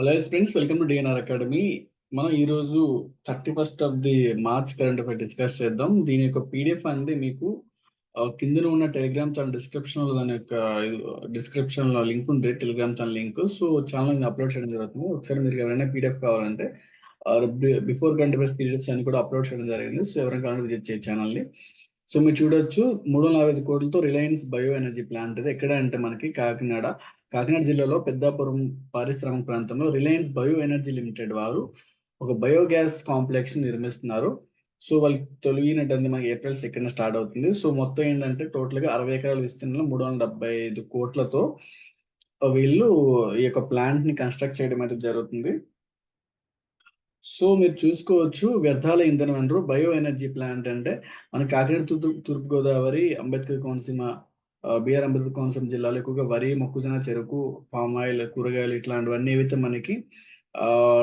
Hello friends welcome to DNR academy మనం ఈరోజు thirty first of the March current affair discuss చేద్దాం. దీని యొక్క పీడిఎఫ్ అనేది మీకు కిందన ఉన్న టెలిగ్రామ్ ఛానల్ డిస్క్రిప్షన్లో దాని యొక్క డిస్క్రిప్షన్లో లింక్ ఉంది Telegram channel link so channel upload చేయడం జరుగుతుంది. ఒకసారి మీరు ఎవరైనా పీడిఎఫ్ కావాలంటే బిఫోర్ కరెంట్ అఫైర్స్ పీడిఎఫ్స్ అని కూడా అప్లోడ్ చేయడం జరిగింది. సో ఎవరైనా కావాలంటే విజిట్ చేయ ఛానల్ని. సో మీరు చూడొచ్చు మూడు వందల నలభై ఐదు కోట్లతో రిలయన్స్ బయో ఎనర్జీ ప్లాంట్ ఇది ఎక్కడ అంటే మనకి కాకినాడ. కాకినాడ జిల్లాలో పెద్దాపురం పారిశ్రామిక ప్రాంతంలో రిలయన్స్ బయో ఎనర్జీ లిమిటెడ్ వారు ఒక బయోగ్యాస్ కాంప్లెక్స్ నిర్మిస్తున్నారు. సో వాళ్ళకి తొలగినట్టు మనకి ఏప్రిల్ సెకండ్ స్టార్ట్ అవుతుంది. సో మొత్తం ఏంటంటే టోటల్గా అరవై ఎకరాల విస్తీర్ణంలో మూడు వందల డెబ్బై ఐదు కోట్లతో వీళ్ళు ఈ యొక్క ప్లాంట్ని కన్స్ట్రక్ట్ చేయడం అయితే జరుగుతుంది. సో మీరు చూసుకోవచ్చు వ్యర్థాల ఇంధనం అంటారు. బయో ఎనర్జీ ప్లాంట్ అంటే మన కాకినాడ తూర్పు తూర్పు గోదావరి అంబేద్కర్ కోనసీమ బీఆర్ అంబేద్కర్ కోనసీమ జిల్లాలో ఎక్కువగా వరి మొక్కజొన్న చెరుకు పామ్ ఆయిల్ కూరగాయలు ఇట్లాంటివన్నీ ఏవైతే మనకి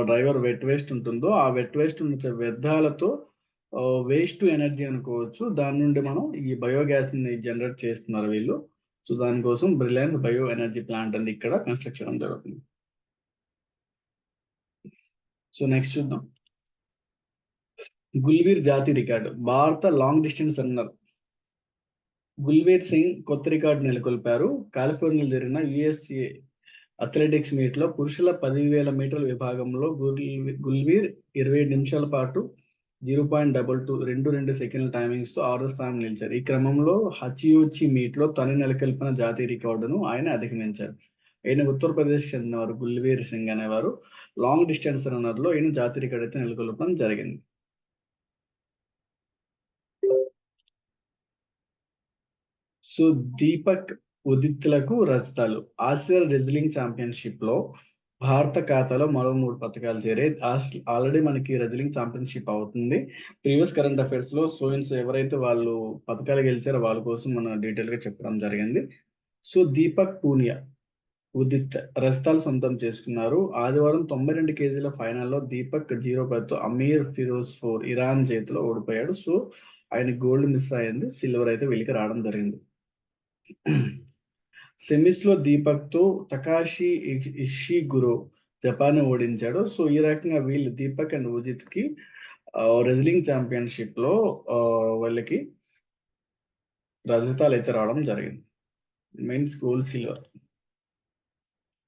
డ్రైవర్ వెట్ వేస్ట్ ఉంటుందో ఆ వెట్ వేస్ట్ ఉన్న వ్యర్థాలతో వేస్ట్ ఎనర్జీ అనుకోవచ్చు. దాని నుండి మనం ఈ బయోగ్యాస్ని జనరేట్ చేస్తున్నారు వీళ్ళు. సో దానికోసం బ్రిలయన్స్ బయో ఎనర్జీ ప్లాంట్ అనేది ఇక్కడ కన్స్ట్రక్షన్ జరుగుతుంది. సో నెక్స్ట్ చూద్దాం. గుల్వీర్ జాతి రికార్డు. భారత long distance runner Gulveer Singh కొత్త రికార్డు నెలకొల్పారు. కాలిఫోర్నియాలో జరిగిన యుఎస్ఏ అథ్లెటిక్స్ మీట్లో పురుషుల పదివేల మీటర్ల విభాగంలో గుల్వీర్ ఇరవై నిమిషాల పాటు జీరో పాయింట్ డబల్ టూ రెండు రెండు సెకండ్ల టైమింగ్స్తో ఆరో స్థానం నిలిచారు. ఈ క్రమంలో హచియోచి మీట్లో తను నెలకొల్పిన జాతీయ రికార్డును ఆయన అధిగమించారు. ఈయన ఉత్తరప్రదేశ్ చెందినవారు గుల్వీర్ సింగ్ అనేవారు. లాంగ్ డిస్టెన్స్ రన్నర్లో ఈయన జాతీయ రికార్డు అయితే నెలకొల్పడం జరిగింది. సో దీపక్ ఉదిత్లకు రజతాలు. ఆసియా రెజ్లింగ్ ఛాంపియన్షిప్లో భారత ఖాతాలో మరో మూడు పథకాలు చేరే ఆల్రెడీ మనకి రెజ్లింగ్ ఛాంపియన్షిప్ అవుతుంది. ప్రీవియస్ కరెంట్ అఫైర్స్లో సోయిన్స్ ఎవరైతే వాళ్ళు పథకాలు గెలిచారో వాళ్ళ కోసం మనం డీటెయిల్గా చెప్పడం జరిగింది. సో దీపక్ పూనియా ఉదిత్ రజతాలు సొంతం చేసుకున్నారు. ఆదివారం తొంభై రెండు కేజీల ఫైనల్లో దీపక్ జీరో పైతో అమీర్ ఫిరోజ్ ఫోర్ ఇరాన్ చేతిలో ఓడిపోయాడు. సో ఆయన గోల్డ్ మిస్ అయింది. సిల్వర్ అయితే వెలికి రావడం జరిగింది. సెమీస్లో దీపక్తో తకాషి ఇషి గురో జపాన్ ఓడించాడు. సో ఈ రకంగా వీళ్ళు దీపక్ అండ్ ఉజిత్కి రెజ్లింగ్ ఛాంపియన్షిప్లో వాళ్ళకి రజతాలు అయితే రావడం జరిగింది. Mains gold silver.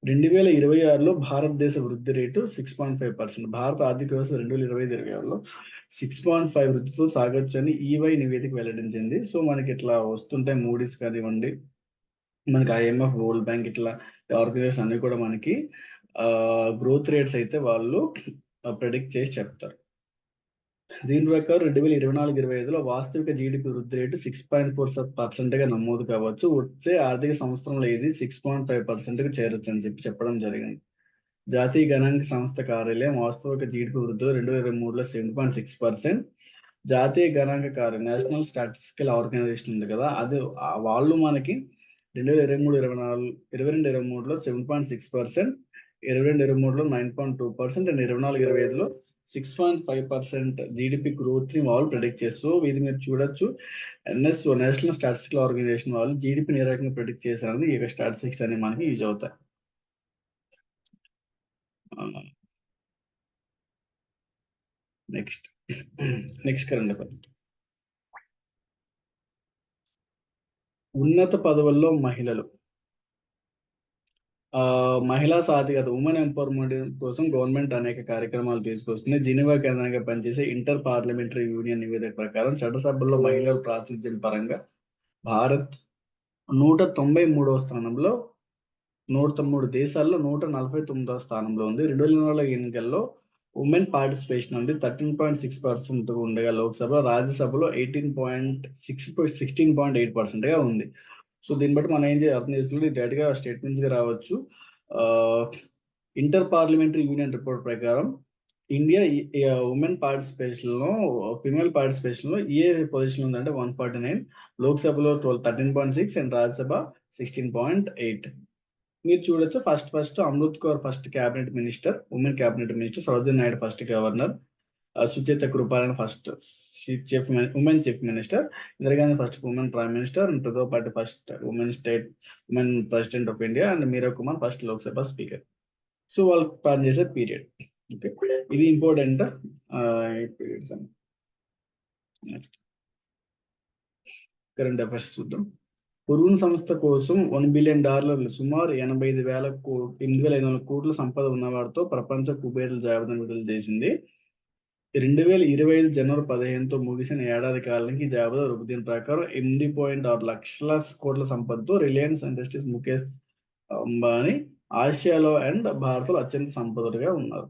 రెండు వేల ఇరవై ఆరులో భారతదేశ వృద్ధి rate six point five percent భారత ఆర్థిక వ్యవస్థ రెండు వేల ఇరవై ఐదు ఇరవై ఆరులో సిక్స్ పాయింట్ ఫైవ్ వృద్ధితో సాగొచ్చు అని ఈవై నివేదిక వెల్లడించింది. సో మనకి ఇట్లా వస్తుంటాయి మూడీస్ కానివ్వండి మనకి ఐఎంఎఫ్ వరల్డ్ బ్యాంక్ ఇట్లా ఆర్గనైజేషన్ అన్ని కూడా మనకి గ్రోత్ రేట్స్ అయితే వాళ్ళు ప్రెడిక్ట్ చేసి చెప్తారు. దీని ప్రకారం రెండు వేల ఇరవై నాలుగు ఇరవై ఐదులో వాస్తవిక జీడిపి వృద్ధి రేటు సిక్స్ పాయింట్ ఫోర్ పర్సెంట్గా నమోదు కావచ్చు. వచ్చే ఆర్థిక సంవత్సరంలో ఇది సిక్స్ పాయింట్ ఫైవ్ పర్సెంట్గా చేరొచ్చు అని చెప్పి చెప్పడం జరిగింది. జాతీయ గణాంక సంస్థ కార్యాలయం వాస్తవిక జీడిపి వృద్ధి రెండు వేల ఇరవై మూడులో సెవెన్ పాయింట్ సిక్స్ పర్సెంట్ జాతీయ గణాంక కార్యం నేషనల్ స్టాటిస్టికల్ ఆర్గనైజేషన్ ఉంది కదా అది వాళ్ళు మనకి రెండు వేల ఇరవై మూడు ఇరవై నాలుగు ఇరవై రెండు ఇరవై మూడులో సెవెన్ పాయింట్ సిక్స్ పర్సెంట్ ఇరవై రెండు ఇరవై మూడులో nine point two percent and ఇరవై నాలుగు ఇరవై ఐదులో six point five percent GDP గ్రోత్ని వాళ్ళు ప్రెడిక్ట్ చేస్తూ ఇది మీరు చూడొచ్చు. ఎన్ఎస్ఓ నేషనల్ స్టాటిస్టికల్ ఆర్గనైజేషన్ వాళ్ళు జీడిపిని ఏ రకంగా ప్రెడిక్ట్ చేశారని ఈ యొక్క స్టాటిస్టిక్స్ అనేవి మనకి యూజ్ అవుతాయి. నెక్స్ట్ నెక్స్ట్ కరెంట్ అఫైర్ ఉన్నత పదవుల్లో మహిళలు. మహిళా సాధికారత ఉమెన్ ఎంపవర్మెంట్ కోసం గవర్నమెంట్ అనేక కార్యక్రమాలు తీసుకొస్తుంది జినివా కేంద్రంగా పనిచేసే ఇంటర్ పార్లమెంటరీ యూనియన్ నివేదిక ప్రకారం చట్టసభల్లో మహిళల ప్రాతినిధ్యం పరంగా భారత్ నూట తొంభై మూడవ స్థానంలో నూట మూడు దేశాల్లో నూట నలభై తొమ్మిదవ స్థానంలో ఉంది. రెండు వేల నాలుగు ఎన్నికల్లో ఉమెన్ పార్టిసిపేషన్ ఉంది థర్టీన్ పాయింట్ సిక్స్ పర్సెంట్ ఉండగా లోక్సభ రాజ్యసభలో eighteen point six sixteen point eight పర్సెంట్గా ఉంది. సో దీన్ని బట్టి మనం ఏం అర్థం చేసుకుంటే డైరెక్ట్గా స్టేట్మెంట్స్గా రావచ్చు. ఇంటర్ పార్లమెంటరీ యూనియన్ రిపోర్ట్ ప్రకారం ఇండియా ఉమెన్ పార్టిసిపేషన్లో ఫిమేల్ పార్టిసిపేషన్లో ఏ పొజిషన్ ఉందంటే వన్ ఫార్టీ నైన్ లోక్సభలో twelve thirteen point six and Rajya Sabha sixteen point eight. మీరు చూడొచ్చు. First first Amrit Kaur first cabinet minister women cabinet minister Sarojini Naidu first governor. Sucheta Kripalani first chief women chief minister Indira Gandhi first women prime minister and పాటు first women state women president of India and Meira Kumar first Lok Sabha speaker so వాళ్ళు plan చేసే period okay ఇది important periods next current affairs చూద్దాం. పురుగు సంస్థ కోసం one billion డాలర్లు సుమారు ఎనభై ఐదు వేల కో ఎనిమిది వేల ఐదు వందల కోట్ల సంపద ఉన్నవారితో ప్రపంచ కుబేరుల జాబితాను విడుదల చేసింది. రెండు వేల ఇరవై ఐదు జనవరి పదిహేనుతో ముగిసిన ఏడాది కాలానికి జాబితా రూపు ప్రకారం ఎనిమిది పాయింట్ ఆరు లక్షల కోట్ల సంపదతో రిలయన్స్ ఇండస్ట్రీస్ ముఖేష్ అంబానీ ఆసియాలో అండ్ భారత్లో అత్యంత సంపదలుగా ఉన్నారు.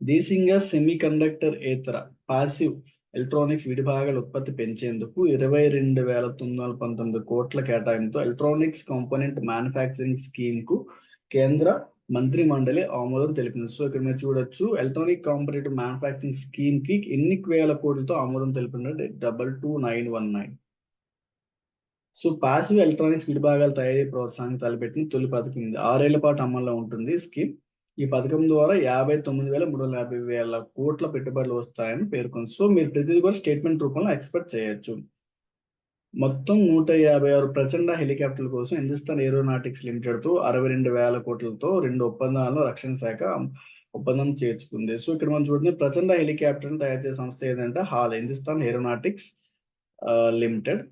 దేశీయంగా సెమీ కండక్టర్ ఏతర పాసివ్ ఎలక్ట్రానిక్స్ విడిభాగాల ఉత్పత్తి పెంచేందుకు ఇరవై రెండు వేల తొమ్మిది వందల పంతొమ్మిది కోట్ల కేటాయింపుతో ఎలక్ట్రానిక్స్ కాంపోనెంట్ మ్యానుఫ్యాక్చరింగ్ స్కీమ్కు కేంద్ర మంత్రి మండలి ఆమోదం తెలిపింది. సో ఇక్కడ మీరు చూడొచ్చు ఎలక్ట్రానిక్ కాంపిటేటివ్ మ్యానుఫాక్చరింగ్ స్కీమ్కి ఎన్ని వేల కోట్లతో ఆమోదం తెలిపిందంటే double two nine one nine. So passive electronics విడిభాగాలు తయారీ ప్రోత్సాహానికి తలపెట్టిన తొలి పథకం ఇది. ఆరేళ్ళ పాటు అమల్లో ఉంటుంది స్కీమ్. ఈ పథకం ద్వారా యాభై తొమ్మిది వేల మూడు వందల యాభై వేల కోట్ల పెట్టుబడులు వస్తాయని పేర్కొంది. సో మీరు ప్రతిదీ కూడా స్టేట్మెంట్ రూపంలో ఎక్స్పెక్ట్ చేయొచ్చు. మొత్తం నూట యాభై ఆరు ప్రచండ హెలికాప్టర్ల కోసం హిందుస్థాన్ ఏరోనాటిక్స్ లిమిటెడ్తో అరవై రెండు వేల కోట్లతో రెండు ఒప్పందాలను రక్షణ శాఖ ఒప్పందం చేర్చుకుంది. సో ఇక్కడ మనం చూడండి ప్రచండ హెలికాప్టర్ తయారు చేసే సంస్థ ఏదంటే హాల్ హిందుస్థాన్ ఏరోనాటిక్స్ లిమిటెడ్.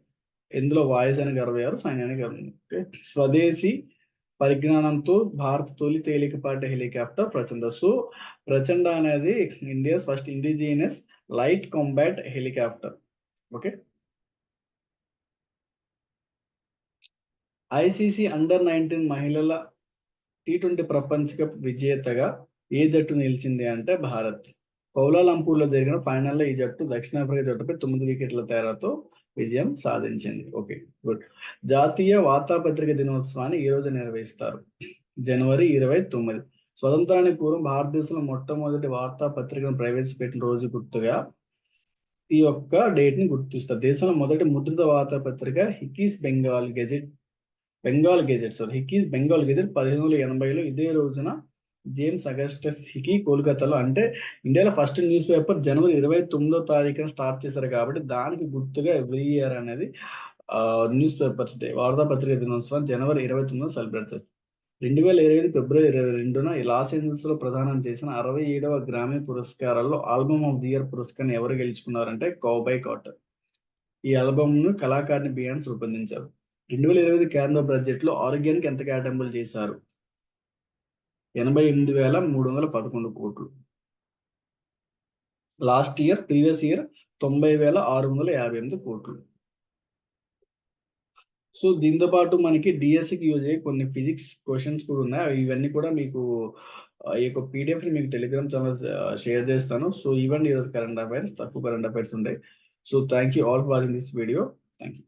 ఇందులో వాయుసేనకు అరవై ఆరు సైన్యానికి ఓకే? స్వదేశీ పరిజ్ఞానంతో భారత తొలి తేలికపాటి హెలికాప్టర్ ప్రచండ. సో ప్రచండ అనేది India first indigenous light combat helicopter. Okay? ICC under nineteen మహిళల టీ ట్వంటీ ప్రపంచ కప్ విజేతగా ఏ జట్టు నిలిచింది అంటే భారత్. కౌలాలంపూర్లో జరిగిన ఫైనల్లో ఈ జట్టు దక్షిణాఫ్రికా జట్టుపై తొమ్మిది వికెట్ల తేడాతో విజయం సాధించింది. Okay good. జాతీయ వార్తాపత్రిక దినోత్సవాన్ని ఈ రోజు నిర్వహిస్తారు. జనవరి ఇరవై తొమ్మిది. స్వతంత్రానికి పూర్వం భారతదేశంలో మొట్టమొదటి వార్తాపత్రికను ప్రవేశపెట్టిన రోజు గుర్తుగా ఈ యొక్క డేట్ని గుర్తిస్తారు దేశంలో మొదటి ముద్రిత వార్తాపత్రిక Hicky's Bengal gazette Bengal gazette sorry Hicky's Bengal gazette పదిహేను వందల ఎనభైలో ఇదే రోజున జేమ్స్ అగస్టస్ హికీ కోల్కతాలో అంటే ఇండియాలో ఫస్ట్ న్యూస్ పేపర్ జనవరి ఇరవై తొమ్మిదో తారీఖున స్టార్ట్ చేశారు కాబట్టి దానికి గుర్తుగా ఎవ్రీ ఇయర్ అనేది న్యూస్ పేపర్స్ డే వార్తాపత్రిక దినోత్సవం జనవరి ఇరవై తొమ్మిదిన సెలబ్రేట్ చేస్తారు. రెండు వేల ఇరవై ఐదు ఫిబ్రవరి ఇరవై రెండున లాస్ ఏంజల్స్లో ప్రదానం చేసిన అరవై ఏడవ గ్రామీ పురస్కారాల్లో ఆల్బమ్ ఆఫ్ ది ఇయర్ పురస్కారాన్ని ఎవరు గెలుచుకున్నారంటే కౌబై కాటర్. ఈ ఆల్బమ్ను కళాకారిణి బియాన్స్ రూపొందించారు. రెండు వేల ఇరవై ఐదు కేంద్ర బడ్జెట్లో ఆరోగ్యానికి ఎంత కేటాయింపులు చేశారు? ఎనభై ఎనిమిది వేల మూడు వందల పదకొండు కోట్లు. లాస్ట్ ఇయర్ ప్రీవియస్ ఇయర్ తొంభై వేల ఆరు వందల యాభై ఎనిమిది కోట్లు. సో దీంతో పాటు మనకి డిఎస్సికి యూజ్ అయ్యే కొన్ని ఫిజిక్స్ క్వశ్చన్స్ కూడా ఉన్నాయి. ఇవన్నీ కూడా మీకు ఈ యొక్క పీడిఎఫ్ మీకు టెలిగ్రామ్ ఛానల్ షేర్ చేస్తాను. సో ఇవన్నీ ఈరోజు కరెంట్ అఫైర్స్ తక్కువ కరెంట్ అఫైర్స్ ఉంటాయి so thank you all for watching this video. Thank you.